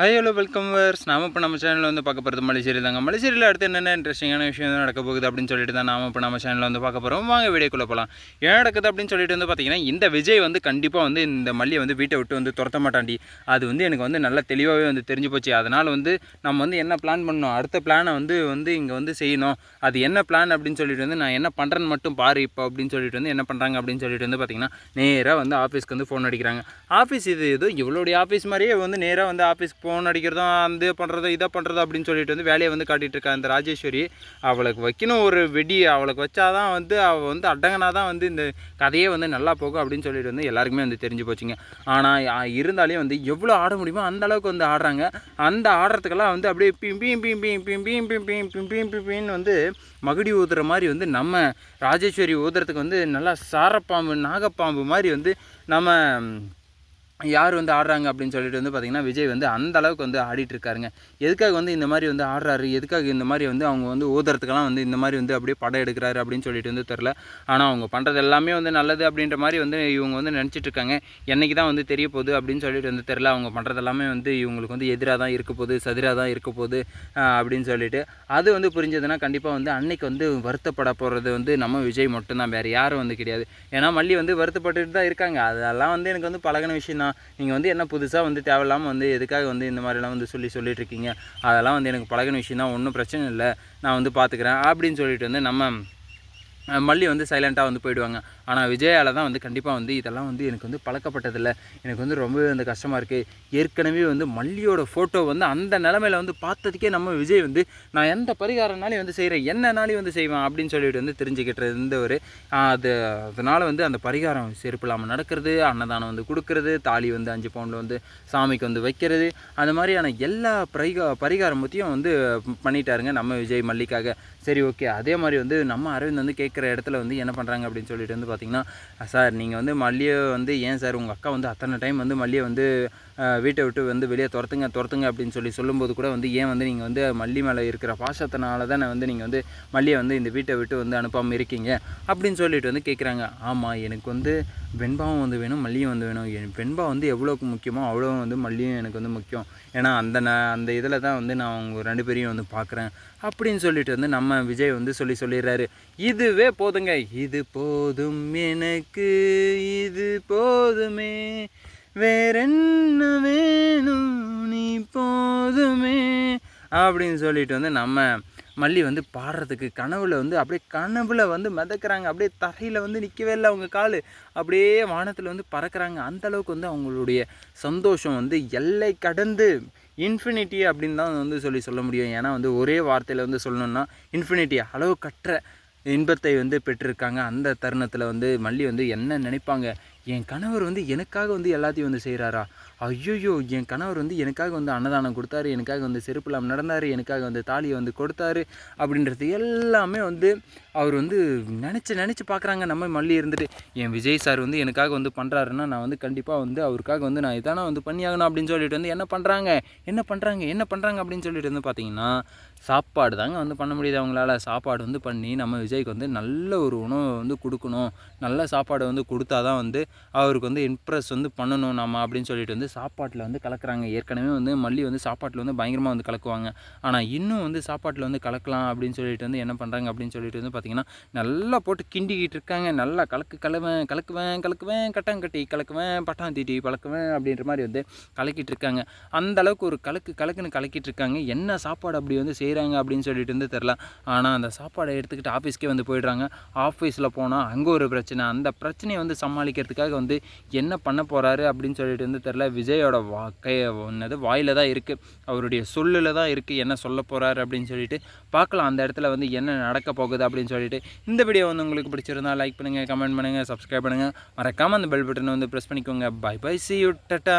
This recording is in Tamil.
ஹாய் ஹலோ வெல்கம் வர்ஸ் நாம இப்போ நம்ம சேனலில் வந்து பார்க்க போகிறது மலேசியரி தாங்க. மலேசியரில் அடுத்து என்னென்ன இன்ட்ரெஸ்டிங்கான விஷயம் நடக்க போகுது அப்படின்னு சொல்லிட்டு தான் நாம இப்போ நம்ம சேனலில் வந்து பார்க்க போகிறோம் வாங்க வீடியோக்குள்ளே போகலாம் ஏன் நடக்குது அப்படின்னு சொல்லிட்டு வந்து பார்த்தீங்கன்னா இந்த விஜய் வந்து கண்டிப்பாக வந்து இந்த மல்லியை வந்து வீட்டை விட்டு வந்து துரத்த மாட்டாண்டி அது வந்து எனக்கு வந்து நல்லா தெளிவாகவே வந்து தெரிஞ்சு போச்சு. அதனால் வந்து நம்ம வந்து என்ன பிளான் பண்ணணும்? அடுத்த பிளானை வந்து வந்து இங்கே வந்து செய்யணும். அது என்ன பிளான் அப்படின்னு சொல்லிட்டு வந்து நான் என்ன பண்ணுறேன்னு மட்டும் பாரு இப்போ அப்படின்னு சொல்லிட்டு வந்து என்ன பண்ணுறாங்க அப்படின்னு சொல்லிட்டு வந்து பார்த்தீங்கன்னா நேராக வந்து ஆஃபீஸ்க்கு வந்து ஃபோன் அடிக்கிறாங்க. ஆஃபீஸ் இது ஏதோ இவளுடைய ஆஃபீஸ் மாதிரியே வந்து நேராக வந்து ஆஃபீஸ்க்கு ஃபோன் அடிக்கிறதும் அந்த பண்ணுறதும் இதை பண்ணுறது அப்படின்னு சொல்லிட்டு வந்து வேலையை வந்து காட்டிகிட்டு இருக்கா அந்த ராஜேஸ்வரி அவளுக்கு வைக்கணும் ஒரு வெடி அவளுக்கு வச்சாதான் வந்து அவள் வந்து அடங்கினா தான் வந்து இந்த கதையே வந்து நல்லா போகும் அப்படின்னு சொல்லிட்டு வந்து எல்லாருக்குமே வந்து தெரிஞ்சு போச்சுங்க ஆனால் இருந்தாலே வந்து எவ்வளோ ஆட முடியுமோ அந்த அளவுக்கு வந்து ஆடுறாங்க அந்த ஆடுறதுக்கெல்லாம் வந்து அப்படியே பிம்பியும் பிம்பியும் பிம்பியும் பிம்பியும் பிம்பியும் பிம்பின்னு வந்து மகுடி ஊதுற மாதிரி வந்து நம்ம ராஜேஸ்வரி ஊதுறதுக்கு வந்து நல்லா சாரப்பாம்பு நாகப்பாம்பு மாதிரி வந்து நம்ம யார் வந்து ஆடுறாங்க அப்படின்னு சொல்லிட்டு வந்து பார்த்திங்கன்னா விஜய் வந்து அந்த அளவுக்கு வந்து ஆடிட்டு இருக்காருங்க. எதுக்காக வந்து இந்த மாதிரி வந்து ஆடுறாரு? எதுக்காக இந்த மாதிரி வந்து அவங்க வந்து ஊதுறதுக்கெல்லாம் வந்து இந்த மாதிரி வந்து அப்படியே படம் எடுக்கிறாரு அப்படின்னு சொல்லிட்டு வந்து தெரில ஆனால் அவங்க பண்ணுறது எல்லாமே வந்து நல்லது அப்படின்ற மாதிரி வந்து இவங்க வந்து நினச்சிட்டு இருக்காங்க. என்னைக்கு தான் வந்து தெரிய போகுது அப்படின்னு சொல்லிட்டு வந்து தெரில அவங்க பண்ணுறது எல்லாமே வந்து இவங்களுக்கு வந்து எதிராக தான் இருக்க போகுது சதிராக தான் இருக்க போகுது அப்படின்னு சொல்லிட்டு. அது வந்து புரிஞ்சதுன்னா கண்டிப்பாக வந்து அன்னைக்கு வந்து வருத்தப்பட போகிறது வந்து நம்ம விஜய் மட்டும்தான். வேறு யாரும் வந்து கிடையாது. ஏன்னா மல்லி வந்து வருத்தப்பட்டுட்டு தான் இருக்காங்க. அதெல்லாம் வந்து எனக்கு வந்து பழகின விஷயம் தான். நீங்கள் வந்து என்ன புதுசாக வந்து தேவையில்லாமல் வந்து எதுக்காக வந்து இந்த மாதிரிலாம் வந்து சொல்லி சொல்லிட்டு இருக்கீங்க அதெல்லாம் வந்து எனக்கு பழகின விஷயம் தான். ஒன்றும் பிரச்சனை இல்லை. நான் வந்து பார்த்துக்கிறேன் அப்படின்னு சொல்லிட்டு வந்து நம்ம மல்லி வந்து சைலண்ட்டாக வந்து போயிடுவாங்க. ஆனால் விஜயால் தான் வந்து கண்டிப்பாக வந்து இதெல்லாம் வந்து எனக்கு வந்து பழக்கப்பட்டதில்லை. எனக்கு வந்து ரொம்பவே வந்து கஷ்டமாக இருக்குது ஏற்கனவே வந்து மல்லியோட ஃபோட்டோ வந்து அந்த நிலமையில வந்து பார்த்ததுக்கே நம்ம விஜய் வந்து நான் எந்த பரிகாரம்னாலையும் வந்து செய்கிறேன் என்னனாலையும் வந்து செய்வேன். அப்படின்னு சொல்லிட்டு வந்து தெரிஞ்சுக்கிட்டு இருந்தவர். அது அதனால் வந்து அந்த பரிகாரம் செருப்பு இல்லாமல் நடக்கிறது அன்னதானம் வந்து கொடுக்கறது தாலி வந்து அஞ்சு பவுண்டில் வந்து சாமிக்கு வந்து வைக்கிறது. அந்த மாதிரியான எல்லா பரிகா பரிகாரம் பற்றியும் வந்து பண்ணிட்டாருங்க நம்ம விஜய் மல்லிக்காக. சரி ஓகே அதே மாதிரி வந்து நம்ம அரவிந்த் வந்து கேட்குற இடத்துல வந்து என்ன பண்ணுறாங்க அப்படின்னு சொல்லிட்டு வந்து பார்த்தீங்கன்னா சார் நீங்கள் வந்து மல்லியை வந்து ஏன் சார் உங்கள் அக்கா வந்து அத்தனை டைம் வந்து மல்லியை வந்து வீட்டை விட்டு வந்து வெளியே துரத்துங்க துரத்துங்க அப்படின்னு சொல்லி சொல்லும்போது கூட வந்து ஏன் வந்து நீங்கள் வந்து மல்லி மேலே இருக்கிற பாசத்தினால தானே வந்து நீங்கள் வந்து மல்லியை வந்து இந்த வீட்டை விட்டு வந்து அனுப்பாமல் இருக்கீங்க அப்படின்னு சொல்லிட்டு வந்து கேட்குறாங்க ஆமாம் எனக்கு வந்து வெண்பாவும் வந்து வேணும் மல்லியும் வந்து வேணும். என் வெண்பா வந்து எவ்வளோக்கு முக்கியமோ அவ்வளோ வந்து மல்லியும் எனக்கு வந்து முக்கியம். ஏன்னா அந்த ந அந்த இதில் தான் வந்து நான் அவங்க ரெண்டு பேரையும் வந்து பார்க்குறேன் அப்படின்னு சொல்லிட்டு வந்து நம்ம விஜய் வந்து சொல்லி சொல்லிடுறாரு. இதுவே போதுங்க. இது போதும் எனக்கு. இது போதுமே. வேறென்ன வேணும்? நீ போதுமே. அப்படின்னு சொல்லிட்டு வந்து நம்ம மல்லி வந்து பாடுறதுக்கு கனவுல வந்து அப்படியே கனவுல வந்து மிதக்குறாங்க. அப்படியே தரையில் வந்து நிற்கவே இல்லை அவங்க கால். அப்படியே வானத்தில் வந்து பறக்கிறாங்க. அந்த அளவுக்கு வந்து அவங்களுடைய சந்தோஷம் வந்து எல்லை கடந்து இன்ஃபினிட்டி அப்படின்னு தான் வந்து சொல்லி சொல்ல முடியும். ஏன்னா வந்து ஒரே வார்த்தையில் வந்து சொல்லணும்னா இன்ஃபினிட்டி அளவு கற்ற இன்பத்தை வந்து பெற்றிருக்காங்க. அந்த தருணத்தில் வந்து மல்லி வந்து என்ன நினைப்பாங்க? என் கணவர் வந்து எனக்காக வந்து எல்லாத்தையும் வந்து செய்கிறாரா ஐயோயோ என் கணவர் வந்து எனக்காக வந்து அன்னதானம் கொடுத்தாரு எனக்காக வந்து செருப்பு நடந்தார் எனக்காக வந்து தாலியை வந்து கொடுத்தாரு அப்படின்றது எல்லாமே வந்து அவர் வந்து நினச்சி நினச்சி பார்க்குறாங்க. நம்ம மல்லி இருந்துட்டு என் விஜய் சார் வந்து எனக்காக வந்து பண்ணுறாருன்னா நான் வந்து கண்டிப்பாக வந்து அவருக்காக வந்து நான் இதானா வந்து பண்ணியாகணும்? அப்படின்னு சொல்லிட்டு வந்து என்ன பண்ணுறாங்க என்ன பண்ணுறாங்க என்ன பண்ணுறாங்க அப்படின்னு சொல்லிட்டு வந்து பார்த்தீங்கன்னா சாப்பாடு தாங்க வந்து பண்ண முடியுது அவங்களால. சாப்பாடு வந்து பண்ணி நம்ம விஜய்க்கு வந்து நல்ல ஒரு உணவை வந்து கொடுக்கணும். நல்ல சாப்பாடு வந்து கொடுத்தா தான் வந்து அவருக்கு வந்து இம்ப்ரெஸ் வந்து பண்ணணும் நம்ம அப்படின்னு சொல்லிட்டு வந்து சாப்பாட்டில் வந்து கலக்குறாங்க. ஏற்கனவே வந்து மல்லி வந்து சாப்பாட்டில் வந்து பயங்கரமாக வந்து கலக்குவாங்க. ஆனால் இன்னும் வந்து சாப்பாட்டில் வந்து கலக்கலாம் அப்படின்னு சொல்லிட்டு வந்து என்ன பண்ணுறாங்க அப்படின்னு சொல்லிட்டு வந்து பார்த்திங்கன்னா நல்லா போட்டு கிண்டிக்கிட்டு இருக்காங்க. நல்லா கலக்கு கலவேன் கலக்குவேன் கலக்குவேன் கட்டாங்கட்டி கலக்குவேன் பட்டாந்தீட்டி தீட்டி பழக்குவேன் அப்படின்ற மாதிரி வந்து கலக்கிட்டு இருக்காங்க. அந்த அளவுக்கு ஒரு கலக்கு கலக்குன்னு கலக்கிட்டு இருக்காங்க. என்ன சாப்பாடு அப்படி வந்து செய்கிறாங்க அப்படின்னு சொல்லிட்டு வந்து தெரில ஆனால் அந்த சாப்பாடை எடுத்துக்கிட்டு ஆஃபீஸ்க்கே வந்து போயிடுறாங்க. ஆஃபீஸில் போனால் அங்கே ஒரு பிரச்சனை. அந்த பிரச்சனையை வந்து சமாளிக்கிறதுக்கு அதுக்காக வந்து என்ன பண்ண போகிறாரு அப்படின்னு சொல்லிட்டு வந்து தெரில விஜயோட வா கை என்னது வாயில் தான் இருக்குது அவருடைய சொல்லில் தான் இருக்குது என்ன சொல்ல போகிறாரு அப்படின்னு சொல்லிட்டு பார்க்கலாம். அந்த இடத்துல வந்து என்ன நடக்க போகுது அப்படின்னு சொல்லிட்டு. இந்த வீடியோ வந்து உங்களுக்கு பிடிச்சிருந்தா லைக் பண்ணுங்கள் கமெண்ட் பண்ணுங்கள் சப்ஸ்கிரைப் பண்ணுங்கள் மறக்காமல் அந்த பெல் பட்டனை வந்து ப்ரெஸ் பண்ணிக்கோங்க. Bye bye see you ta-ta